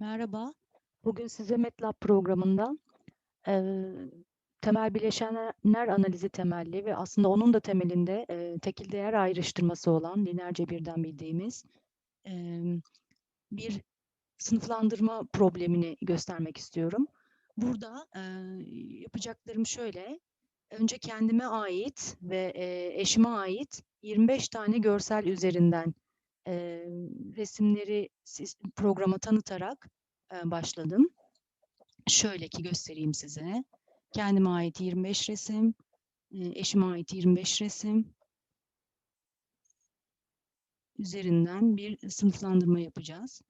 Merhaba. Bugün size MATLAB programında eee, temel bileşenler analizi temelli ve aslında onun da temelinde eee, tekil değer ayrıştırması olan lineer cebirden bildiğimiz eee, bir sınıflandırma problemini göstermek istiyorum. Burada eee, yapacaklarım şöyle. Önce kendime ait ve eee, eşime ait 25 tane görsel üzerinden eee, resimleri programa tanıtarak eee, başladım. Şöyle ki göstereyim size. Kendime ait 25 resim, eee, eşime ait 25 resim üzerinden bir sınıflandırma yapacağız.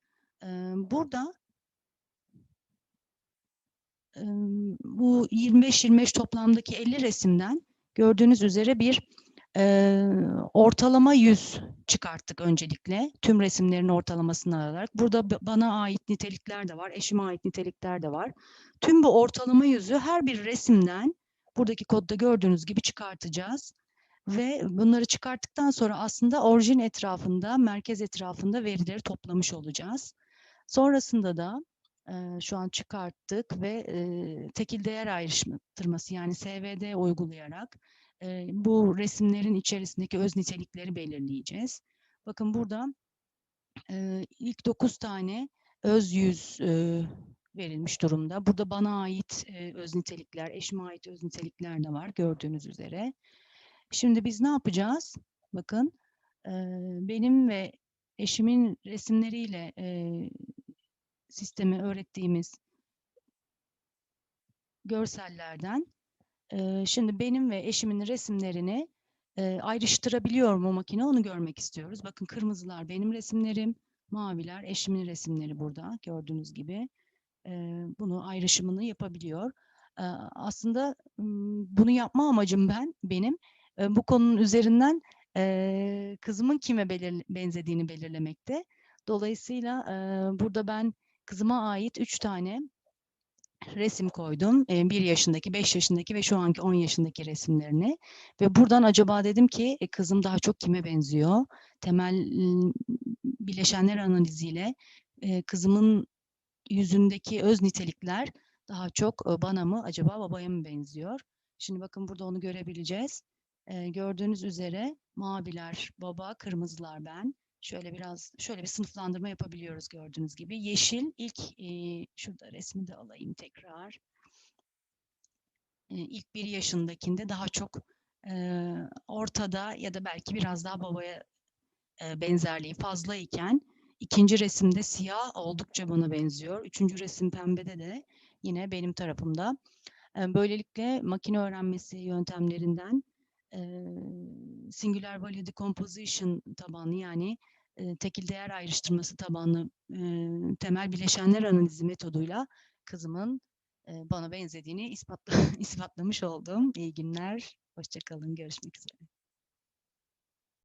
Eee, Burada eee, bu 25-25 toplamdaki 50 resimden gördüğünüz üzere bir eee, ortalama 100 çıkarttık öncelikle. Tüm resimlerin ortalamasını alarak. Burada bana ait nitelikler de var, eşime ait nitelikler de var. Tüm bu ortalama yüzü her bir resimden buradaki kodda gördüğünüz gibi çıkartacağız. Ve bunları çıkarttıktan sonra aslında orijin etrafında, merkez etrafında verileri toplamış olacağız. Sonrasında da eee, şu an çıkarttık ve eee, tekil değer ayrıştırması yani SVD uygulayarak eee, bu resimlerin içerisindeki öz nitelikleri belirleyeceğiz. Bakın burada eee, ilk 9 tane öz yüz eee, verilmiş durumda. Burada bana ait eee, öz nitelikler, eşime ait öz nitelikler de var gördüğünüz üzere. Şimdi biz ne yapacağız? Bakın eee, benim ve eşimin resimleriyle eee sisteme öğrettiğimiz görsellerden şimdi benim ve eşimin resimlerini eee, ayrıştırabiliyor mu makine onu görmek istiyoruz. Bakın kırmızılar benim resimlerim, maviler eşimin resimleri burada gördüğünüz gibi. Bunu ayrışımını yapabiliyor. Aslında bunu yapma amacım ben benim e, bu konunun üzerinden kızımın kime benzediğini belirlemekte. Dolayısıyla burada ben kızıma ait üç tane resim koydum. Eee, bir yaşındaki, beş yaşındaki ve şu anki 10 yaşındaki resimlerini. Ve buradan acaba dedim ki e, kızım daha çok kime benziyor? Temel bileşenler analiziyle e, kızımın yüzündeki öz nitelikler daha çok e, bana mı acaba babaya mı benziyor? Şimdi bakın burada onu görebileceğiz. Ee, gördüğünüz üzere maviler baba, kırmızılar ben. Şöyle biraz şöyle bir sınıflandırma yapabiliyoruz gördüğünüz gibi. Yeşil ilk e, şurada resmi de alayım tekrar. E, ilk bir yaşındakinde daha çok e, ortada ya da belki biraz daha babaya e, benzerliği fazla iken ikinci resimde siyah oldukça bana benziyor. Üçüncü resim pembede de yine benim tarafımda. E, Böylelikle makine öğrenmesi yöntemlerinden e, singular value decomposition tabanlı yani e, tekil değer ayrıştırması tabanlı e, temel bileşenler analizi metoduyla kızımın e, bana benzediğini ispatla, ispatlamış oldum. İyi günler, hoşçakalın, görüşmek üzere.